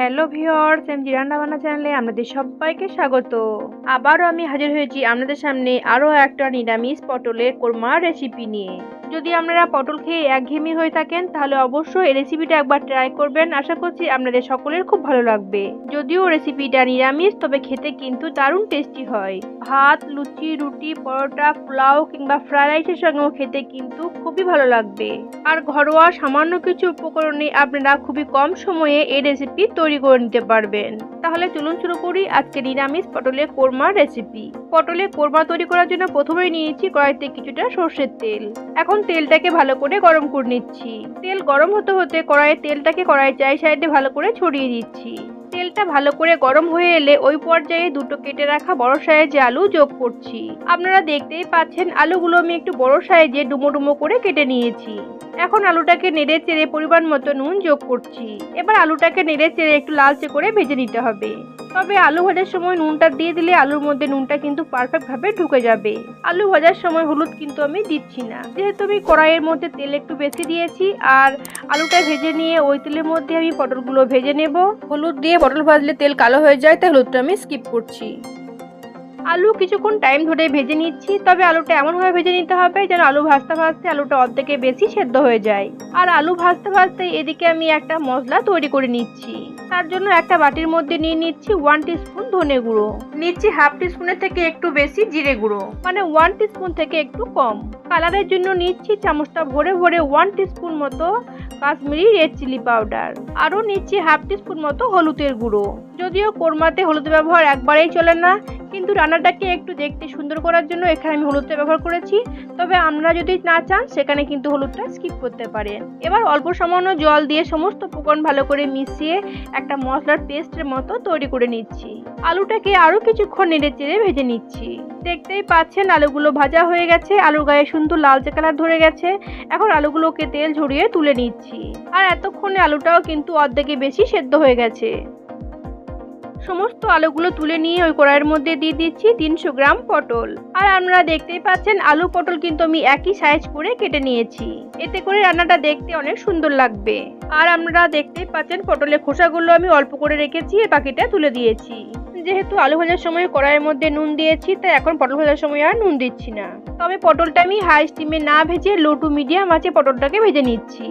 Hello viewer viewers রান্না বান্না চ্যানেলে আপনাদের সবাইকে স্বাগত। আবারও আমি হাজির হয়েছি আপনাদের সামনে আরও একটা নিরামিষ পটলের কোরমা রেসিপি নিয়ে। যদি আপনারা পটল খেয়ে একঘেয়েমি হয়ে থাকেন, তাহলে অবশ্যই এই রেসিপিটা একবার ট্রাই করবেন। আশা করছি আপনাদের সকলের খুব ভালো লাগবে। যদিও রেসিপিটা নিরামিষ, তবে খেতে কিন্তু দারুণ টেস্টি হয়। ভাত, লুচি, রুটি, পরোটা, পোলাও কিংবা ফ্রাইড রাইসের সঙ্গেও খেতে কিন্তু খুবই ভালো লাগবে। আর ঘরোয়া সামান্য কিছু উপকরণে আপনারা খুবই কম সময়ে এই রেসিপি তৈরি করে নিতে পারবেন। তাহলে চলুন শুরু করি আজকে নিরামিষ পটলের কোরমা রেসিপি পটলের কোরমা তৈরি করার জন্য প্রথমেই নিয়েছি কড়াইতে কিছুটা সর্ষের তেল। এখন তেলটাকে ভালো করে গরম করে নিচ্ছি। তেল গরম হতে হতে কড়াইয়ের তেলটাকে কড়াইয়ের চাই সাইডে ভালো করে ছড়িয়ে দিচ্ছি। তেলটা ভালো করে গরম হয়ে এলে ওই পর্যায়ে দুটো কেটে রাখা বড় সাইজে আলু যোগ করছি। আপনারা দেখতেই পাচ্ছেন, আলুগুলো আমি একটু বড় সাইজে ডুমো ডুমো করে কেটে নিয়েছি। এখন আলুটাকে নেড়ে চেড়ে পরিমাণ মতো নুন যোগ করছি। এবার আলুটাকে নেড়ে চেড়ে একটু লালচে করে ভেজে নিতে হবে। তবে আলু ভাজার সময় নুনটা দিয়ে দিলে আলুর মধ্যে নুনটা কিন্তু পারফেক্ট ভাবে ঢুকে যাবে। আলু ভাজার সময় হলুদ কিন্তু আমি দিচ্ছি না। যেহেতু আমি কড়াইয়ের মধ্যে তেল একটু বেশি দিয়েছি, আর আলুটা ভেজে নিয়ে ওই তেলের মধ্যে আমি পটলগুলো ভেজে নেব। হলুদ দিয়ে পটল ভাজলে তেল কালো হয়ে যায় তাই হলুদটা আমি স্কিপ করছি। আলু কিছুক্ষণ টাইম ধরে ভেজে নিচ্ছি, তবে আলুটা এমনভাবে ভেজে নিতে হবে যেন আলু ভাজতে ভাজতে আলুটা অর্ধেকে বেশি সেদ্ধ হয়ে যায়। আর আলু ভাজতে ভাজতে এদিকে আমি একটা মশলা তৈরি করে নিচ্ছি। তার জন্য একটা বাটির মধ্যে নিয়ে নিচ্ছি ওয়ান স্পুন ধনে গুঁড়ো। নিচ্ছি হাফ স্পুনের থেকে একটু বেশি জিরে গুঁড়ো মানে ওয়ান টি স্পুন থেকে একটু কম। কালারের জন্য নিচ্ছি চামচটা ভরে ভরে ওয়ান স্পুন মতো কাশ্মীরি রেড চিলি পাউডার আরও নিচ্ছি হাফ স্পুন মতো হলুদের গুঁড়ো। যদিও কোরমাতে হলুদ ব্যবহার একবারেই চলে না কিন্তু রান্নাটাকে একটু দেখতে সুন্দর করার জন্য এখানে আমি হলুদটা ব্যবহার করেছি। তবে আমরা যদি না চান, সেখানে কিন্তু হলুদটা স্কিপ করতে পারেন। এবার অল্প সামান্য জল দিয়ে সমস্ত উপকরণ ভালো করে মিশিয়ে একটা মশলার পেস্টের মতো তৈরি করে নিচ্ছি। আলুটাকে আরও কিছুক্ষণ নেড়ে চেড়ে ভেজে নিচ্ছি। দেখতেই পাচ্ছেন আলুগুলো ভাজা হয়ে গেছে, আলুর গায়ে সুন্দর লালচে কালার ধরে গেছে। এখন আলুগুলোকে তেল ঝরিয়ে তুলে নিচ্ছি। আর এতক্ষণে আলুটাও কিন্তু অর্ধেকে বেশি সেদ্ধ হয়ে গেছে। সমস্ত আলুগুলো তুলে নিয়ে ওই কড়াইয়ের মধ্যে দিয়ে দিচ্ছি তিনশো গ্রাম পটল। আর আপনারা দেখতেই পাচ্ছেন, আলু পটল কিন্তু আমি একই সাইজ করে কেটে নিয়েছি। এতে করে রান্নাটা দেখতে অনেক সুন্দর লাগবে। আর আপনারা দেখতেই পাচ্ছেন, পটলের খোসাগুলো আমি অল্প করে রেখেছি আর বাকিটা তুলে দিয়েছি। যেহেতু আলু ভাজার সময় কড়াইয়ের মধ্যে নুন দিয়েছি, তাই এখন পটল ভাজার সময় আর নুন দিচ্ছি না। তবে পটলটা আমি হাই স্টিমে না ভেজে লো টু মিডিয়াম আছে পটলটাকে ভেজে নিচ্ছি।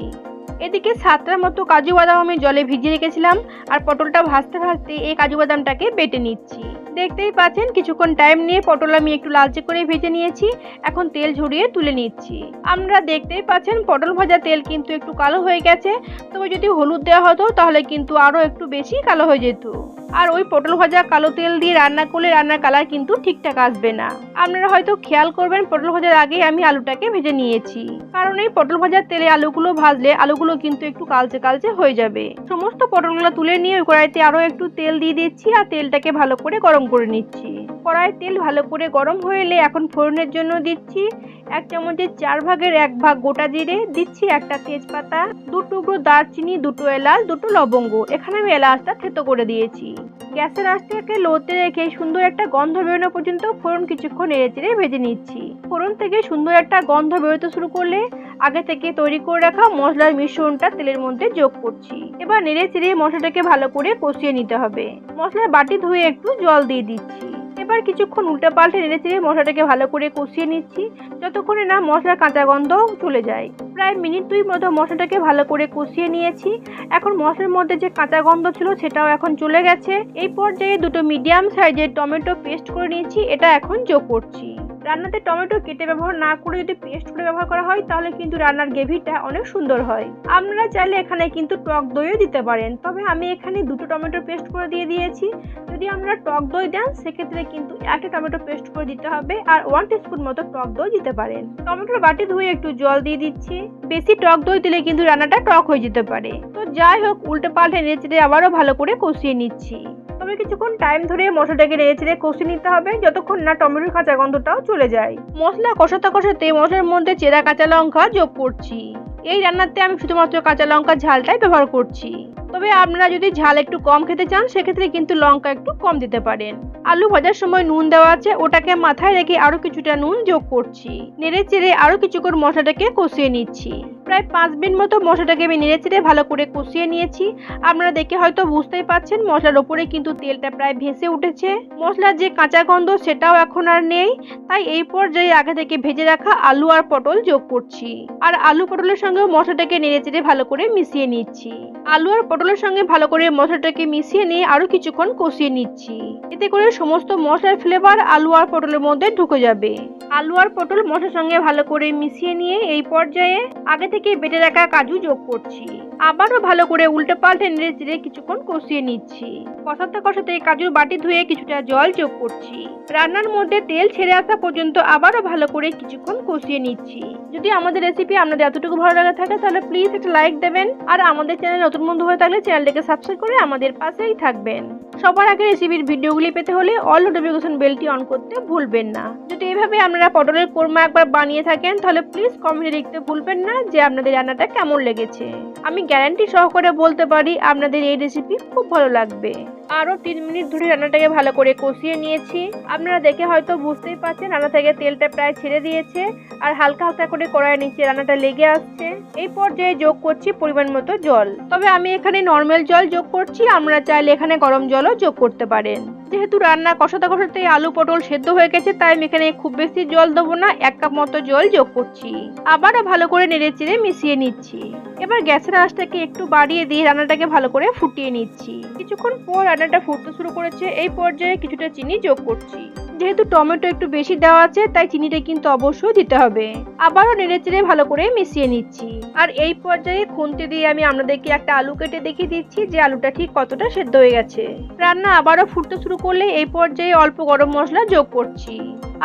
এদিকে সাতটার মতো কাজু বাদাম আমি জলে ভিজিয়ে রেখেছিলাম, আর পটলটা ভাজতে ভাজতে এই কাজু বাদামটাকে বেটে নিচ্ছি। দেখতেই পাচ্ছেন, কিছুক্ষণ টাইম নিয়ে পটল আমি একটু লালচে করে ভেজে নিয়েছি। এখন তেল ঝরিয়ে তুলে নিচ্ছি। আমরা দেখতেই পাচ্ছেন, পটল ভাজা তেল কিন্তু একটু কালো হয়ে গেছে। তবে যদি হলুদ দেওয়া হতো, তাহলে কিন্তু আরও একটু বেশি কালো হয়ে যেত। আর ওই পটল ভাজা কালো তেল দিয়ে রান্না করলে রান্নার কালার কিন্তু ঠিকঠাক আসবে না। আপনারা হয়তো খেয়াল করবেন, পটল ভাজার আগে আমি আলুটাকে ভেজে নিয়েছি। কারণ এই পটল ভাজার তেলে আলুগুলো ভাজলে আলুগুলো কিন্তু একটু কালচে কালচে হয়ে যাবে। সমস্ত পটলগুলো তুলে নিয়ে ওই কড়াইতে আরও একটু তেল দিয়ে দিচ্ছি আর তেলটাকে ভালো করে গরম করে নিচ্ছি। কড়াইয়ের তেল ভালো করে গরম হয়ে এলে এখন ফোড়নের জন্য দিচ্ছি এক চামচের চার ভাগের এক ভাগ গোটা জিরে, দিচ্ছি একটা তেজপাতা, দু টুকরো দারচিনি, দুটো এলাচ, দুটো লবঙ্গ। এখানে আমি এলাচটা থেতো করে দিয়েছি। গ্যাসের আঁচটাকে লোতে রেখে সুন্দর একটা গন্ধ বেরোনো পর্যন্ত ফোড়ন কিছুক্ষণ নেড়ে চেড়ে ভেজে নিচ্ছি। ফোড়ন থেকে সুন্দর একটা গন্ধ বেরোতে শুরু করলে আগে থেকে তৈরি করে রাখা মশলার মিশ্রণটা তেলের মধ্যে যোগ করছি। এবার নেড়ে চেড়ে মশলাটাকে ভালো করে কষিয়ে নিতে হবে। মশলার বাটি ধুয়ে একটু জল দিয়ে দিচ্ছি। এবার কিছুক্ষণ উল্টে পাল্টে নেড়ে চেড়ে মশলাটাকে ভালো করে কষিয়ে নিচ্ছি, যতক্ষণে না মশলার কাঁচা গন্ধ চলে যায়। প্রায় মিনিট দুই মতো মশলাটাকে ভালো করে কষিয়ে নিয়েছি। এখন মশলার মধ্যে যে কাঁচা গন্ধ ছিল সেটাও এখন চলে গেছে। এই পর্যায়ে দুটো মিডিয়াম সাইজের টমেটো পেস্ট করে নিয়েছি, এটা এখন যোগ করছি। রান্নাতে টমেটো কেটে ব্যবহার না করে যদি পেস্ট করে ব্যবহার করা হয়, তাহলে কিন্তু রান্নার গ্রেভিটা অনেক সুন্দর হয়। আপনারা চাইলে এখানে কিন্তু টক দইও দিতে পারেন, তবে আমি এখানে দুটো টমেটো পেস্ট করে দিয়ে দিয়েছি। যদি আমরা টক দই দেন, সেক্ষেত্রে কিন্তু একটা টমেটো পেস্ট করে দিতে হবে আর ওয়ান টিস্পুন মতো টক দই দিতে পারেন। টমেটোর বাটি ধুয়ে একটু জল দিয়ে দিচ্ছি। বেশি টক দই দিলে কিন্তু রান্নাটা টক হয়ে যেতে পারে। তো যাই হোক, উল্টে পাল্টে নেড়ে আবারও ভালো করে কষিয়ে নিচ্ছি। তবে কিছুক্ষণ টাইম ধরে মশলাটাকে নেড়ে চেড়ে কষে নিতে হবে। যতক্ষণ না টমেটোর কাঁচা গন্ধটাও চলে যায়। মশলা কষাতে কষাতে মশলার মধ্যে চেরা কাঁচা লঙ্কা যোগ করছি। এই রান্নাতে আমি শুধুমাত্র কাঁচা লঙ্কা ঝালটাই ব্যবহার করছি। তবে আপনারা যদি ঝাল একটু কম খেতে চান, সেক্ষেত্রে কিন্তু লঙ্কা একটু কম দিতে পারেন। আলু ভাজার সময় নুন দেওয়া আছে, ওটাকে মাথায় রেখে আরও কিছুটা নুন যোগ করছি। নেড়ে চেড়ে আরও কিছুক্ষণ মশলাটাকে কষিয়ে নিচ্ছি। প্রায় পাঁচ মিনিট মতো মশলাটাকে আমি নেড়ে চেড়ে ভালো করে কষিয়ে নিয়েছি। আপনারা দেখে হয়তো বুঝতেই পাচ্ছেন, মশলার ওপরে কিন্তু তেলটা প্রায় ভেসে উঠেছে। মশলার যে কাঁচা গন্ধ, সেটাও এখন আর নেই। তাই এই পর্যায়ে আগে থেকে ভেজে রাখা আলু আর পটল যোগ করছি। আর আলু পটলের সঙ্গে মশলাটাকে নেড়ে চেড়ে ভালো করে মিশিয়ে নিচ্ছি। আলু আর পটলের সঙ্গে ভালো করে মশলাটাকে মিশিয়ে নিয়ে আরও কিছুক্ষণ কষিয়ে নিচ্ছি। এতে করে সমস্ত মশলার ফ্লেভার আলু আর পটলের মধ্যে ঢুকে যাবে। আলু আর পটল মশলার সঙ্গে ভালো করে মিশিয়ে নিয়ে এই পর্যায়ে আগে থেকে বেটে রাখা কাজু যোগ করছি। আবারও ভালো করে উল্টে পাল্টে নেড়ে চেড়ে কিছুক্ষণ কষিয়ে নিচ্ছি। কষাতে কষাতে কাজুর বাটি ধুয়ে কিছুটা জল যোগ করছি। রান্নার মধ্যে তেল ছেড়ে আসা পর্যন্ত আবারও ভালো করে কিছুক্ষণ কষিয়ে নিচ্ছি। যদি আমাদের রেসিপি আপনাদের এতটুকু ভালো লাগে থাকে, তাহলে প্লিজ একটা লাইক দেবেন। আর আমাদের চ্যানেল নতুন বন্ধু হয়ে থাকলে চ্যানেলটাকে সাবস্ক্রাইব করে আমাদের পাশেই থাকবেন। সবার আগে রেসিপির ভিডিওগুলি পেতে হলে অল নোটিফিকেশন বেলটি অন করতে ভুলবেন না। যদি এভাবে আপনারা পটলের কোরমা একবার বানিয়ে থাকেন, তাহলে প্লিজ কমেন্টে লিখতে ভুলবেন না যে আপনাদের রান্নাটা কেমন লেগেছে। আমি গ্যারান্টি সহকারে বলতে পারি আপনাদের এই রেসিপি খুব ভালো লাগবে। আরও তিন মিনিট ধরে রান্নাটাকে ভালো করে কষিয়ে নিয়েছি। আপনারা দেখে হয়তো বুঝতেই পারছেন, রান্না থেকে তেলটা প্রায় ছেড়ে দিয়েছে আর হালকা হালকা করে কড়াইয়ের নিচে রান্নাটা লেগে আসছে। এই পর্যায়ে যোগ করছি পরিমাণ মতো জল। তবে আমি এখানে নর্মাল জল যোগ করছি আমরা চাইলে এখানে গরম জলও যোগ করতে পারেন। যেহেতু রান্না কষাতে কষাতে আলু পটল সেদ্ধ হয়ে গেছে, তাই আমি এখানে খুব বেশি জল দেবো না, এক কাপ মতো জল যোগ করছি। আবারও ভালো করে নেড়ে চেড়ে মিশিয়ে নিচ্ছি। এবার গ্যাসের আঁচটাকে একটু বাড়িয়ে দিয়ে রান্নাটাকে ভালো করে ফুটিয়ে নিচ্ছি। কিছুক্ষণ পর রান্নাটা ফুটতে শুরু করেছে, এই পর্যায়ে কিছুটা চিনি যোগ করছি। যেহেতু টমেটো একটু বেশি দেওয়া আছে, তাই চিনিটা কিন্তু অবশ্যই দিতে হবে। আবারও নেড়ে চেড়ে ভালো করে মিশিয়ে নিচ্ছি। আর এই পর্যায়ে খুন্তি দিয়ে আমি আপনাদেরকে একটা আলু কেটে দেখিয়ে দিচ্ছি যে আলুটা ঠিক কতটা সেদ্ধ হয়ে গেছে। রান্না আবারও ফুটতে শুরু করলে এই পর্যায়ে অল্প গরম মশলা যোগ করছি।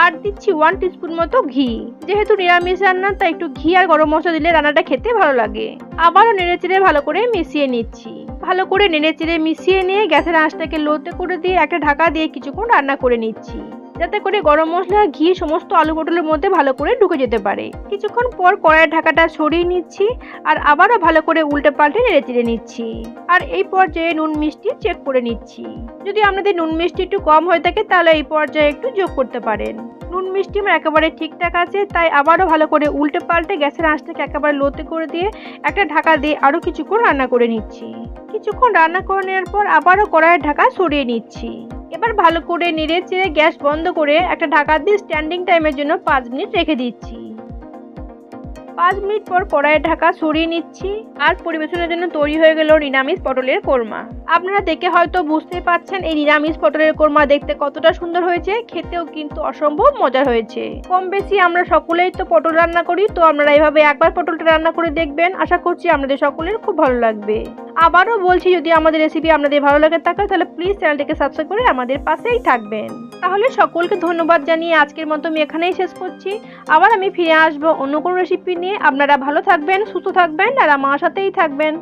আর দিচ্ছি ওয়ান টিস্পুন মতো ঘি। যেহেতু নিরামিষ রান্না, তাই একটু ঘি আর গরম মশলা দিলে রান্নাটা খেতে ভালো লাগে। আবারও নেড়ে চেড়ে ভালো করে মিশিয়ে নিচ্ছি। ভালো করে নেড়ে চেড়ে মিশিয়ে নিয়ে গ্যাসের আঁচটাকে লোতে করে দিয়ে একটা ঢাকা দিয়ে কিছুক্ষণ রান্না করে নিচ্ছি। যাতে করে গরম মশলা, ঘি, সমস্ত আলু পটলের মধ্যে ভালো করে ঢুকে যেতে পারে। কিছুক্ষণ পর কড়াইয়ের ঢাকাটা সরিয়ে নিচ্ছি আর আবারও ভালো করে উল্টে পাল্টে নেড়ে চেড়ে নিচ্ছি। আর এই পর্যায়ে নুন মিষ্টি চেক করে নিচ্ছি। যদি আপনাদের নুন মিষ্টি একটু কম হয়ে থাকে তাহলে এই পর্যায়ে একটু যোগ করতে পারেন। নুন মিষ্টি আমার একেবারে ঠিকঠাক আছে, তাই আবারও ভালো করে উল্টে পাল্টে গ্যাসের আঁচটাকে একেবারে লোতে করে দিয়ে একটা ঢাকা দিয়ে আরও কিছুক্ষণ রান্না করে নিচ্ছি। কিছুক্ষণ রান্না করে নেওয়ার পর আবারও কড়াইয়ের ঢাকা সরিয়ে নিচ্ছি। এবার ভালো করে নেড়ে চেড়ে গ্যাস বন্ধ করে একটা ঢাকা দিয়ে স্ট্যান্ডিং টাইমের জন্য পাঁচ মিনিট রেখে দিচ্ছি। পাঁচ মিনিট পর কড়াইয়ের ঢাকা সরিয়ে নিচ্ছি আর পরিবেশনের জন্য তৈরি হয়ে গেল নিরামিষ পটলের কোরমা। আপনারা দেখে হয়তো বুঝতে পারছেন এই নিরামিষ পটলের কোরমা দেখতে কতটা সুন্দর হয়েছে, খেতেও কিন্তু অসম্ভব মজার হয়েছে। কম বেশি আমরা সকলেই তো পটল রান্না করি, তো আপনারা এভাবে একবার পটলটা রান্না করে দেখবেন। আশা করছি আপনাদের সকলের খুব ভালো লাগবে। আবারও বলছি, যদি আমাদের রেসিপি আপনাদের ভালো লাগে থাকে, তাহলে প্লিজ চ্যানেলটিকে সাবস্ক্রাইব করে আমাদের পাশেই থাকবেন। তাহলে সকলকে ধন্যবাদ জানিয়ে আজকের মতো আমি এখানেই শেষ করছি। আবার আমি ফিরে আসব অন্য কোনো রেসিপি নিয়ে। আপনারা ভালো থাকবেন, সুস্থ থাকবেন, আর আমার সাথেই থাকবেন।